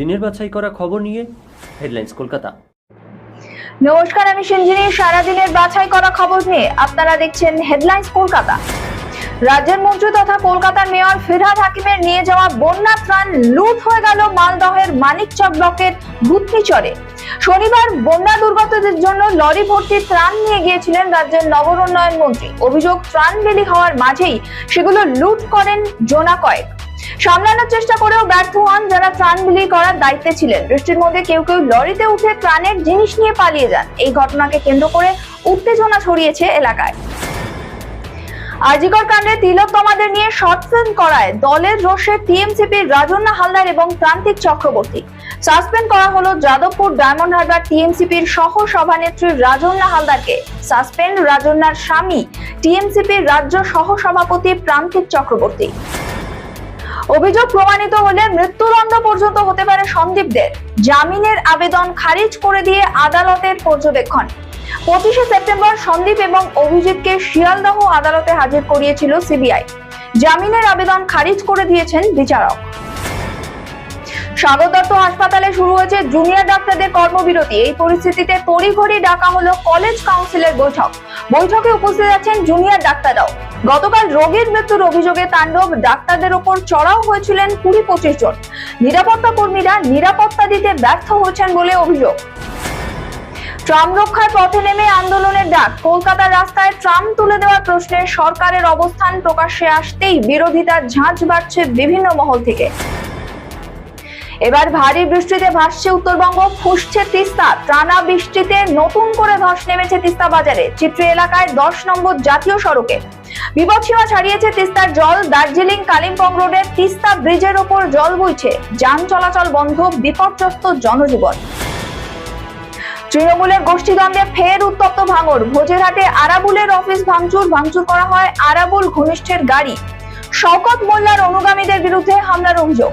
দিনের বাছাই করা খবর নিয়ে হেডলাইন্স কলকাতা। নমস্কার, আমি সঞ্জিনী সারাদিনের বাছাই করা খবর নিয়ে আপনারা দেখছেন হেডলাইন্স কলকাতা। রাজ্যের মন্ত্রী তথা কলকাতার মেয়র ফিরহাদ হাকিমের নিয়ে যাওয়া বন্যা ত্রাণ লুট হয়ে গেল মালদহের মানিকচক ব্লকের ভূতনিচরে শনিবার বন্যা দুর্গতদের জন্য লরি ভর্তি ত্রাণ নিয়ে গিয়েছিলেন রাজ্যের নগর উন্নয়ন মন্ত্রী। অভিযোগ, ত্রাণ বিলি হওয়ার মাঝেই সেগুলো লুট করেন জোনা কয়েক। সামলানোর চেষ্টা করেও ব্যর্থ হন যারা ত্রাণ বিলি করার দায়িত্বে ছিলেন। বৃষ্টির মধ্যে কেউ কেউ লরিতে উঠে ত্রাণের জিনিস নিয়ে পালিয়ে যান। এই ঘটনাকে কেন্দ্র করে উত্তেজনা ছড়িয়েছে এলাকায়। আজিকর কাণ্ডে তিলোত্তমাদের নিয়ে শর্ট ফিল্ম করায় দলের রোষে টিএমসিপির রাজন্না হালদার এবং প্রান্তিক চক্রবর্তী। সাসপেন্ড করা হলো যাদবপুর ডায়মন্ড হারবার টিএমসিপির সহ সভানেত্রী রাজন্না হালদারকে। সাসপেন্ড রাজন্নার স্বামী টিএমসিপির রাজ্য সহ সভাপতি প্রান্তিক চক্রবর্তী। অভিযোগ প্রমাণিত হলে মৃত্যুদণ্ড পর্যন্ত হতে পারে সন্দীপদের। জামিনের আবেদন খারিজ করে দিয়ে আদালতের পর্যবেক্ষণ। পঁচিশে সেপ্টেম্বর সন্দীপ এবং অভিজিৎকে শিয়ালদহ আদালতে হাজির করিয়েছিল সিবিআই। জামিনের আবেদন খারিজ করে দিয়েছেন বিচারক। স্বাগত দত্ত হাসপাতালে শুরু হয়েছে জুনিয়র ডাক্তারদের কর্মবিরতি। এই পরিস্থিতিতে তড়িঘড়ি ডাকা হলো কলেজ কাউন্সিলের বৈঠক। বৈঠকে উপস্থিত আছেন জুনিয়র ডাক্তাররাও। গতকাল রোগীর মৃত্যুর অভিযোগে তাণ্ডব, ডাক্তারদের ওপর চড়াও হয়েছিলেন কুড়ি পঁচিশ জন। নিরাপত্তা কর্মীরা নিরাপত্তা দিতে ব্যর্থ হয়েছেন বলে অভিযোগ। ট্রাম রক্ষার পথে নেমে আন্দোলনের ডাক। কলকাতার রাস্তায় ট্রাম তুলে দেওয়ার প্রশ্নে সরকারের অবস্থান প্রকাশ্যে আসতেই বিরোধিতার ঝাঁঝ বাড়ছে বিভিন্ন মহল থেকে। এবার ভারী বৃষ্টিতে ভাসছে উত্তরবঙ্গ, ফুসছে তিস্তা। টানা বৃষ্টিতে নতুন করে ধস নেমেছে তিস্তা বাজারে। চিত্র এলাকায় দশ নম্বর জাতীয় সড়কে। বিপদসীমা ছাড়িয়েছে তিস্তার জল। দার্জিলিং, কালিম্পং রোডের তিস্তা ব্রিজের ওপর জল বইছে। যান চলাচল বন্ধ বিপর্যস্ত জনজীবন। তৃণমূলের গোষ্ঠীদ্বন্দ্বে ফের উত্তপ্ত ভাঙর ভোজেরহাটে আরাবুলের অফিস ভাঙচুর। ভাঙচুর করা হয় আরাবুল ঘনিষ্ঠের গাড়ি। শওকত মোল্লার অনুগামীদের বিরুদ্ধে হামলার অভিযোগ।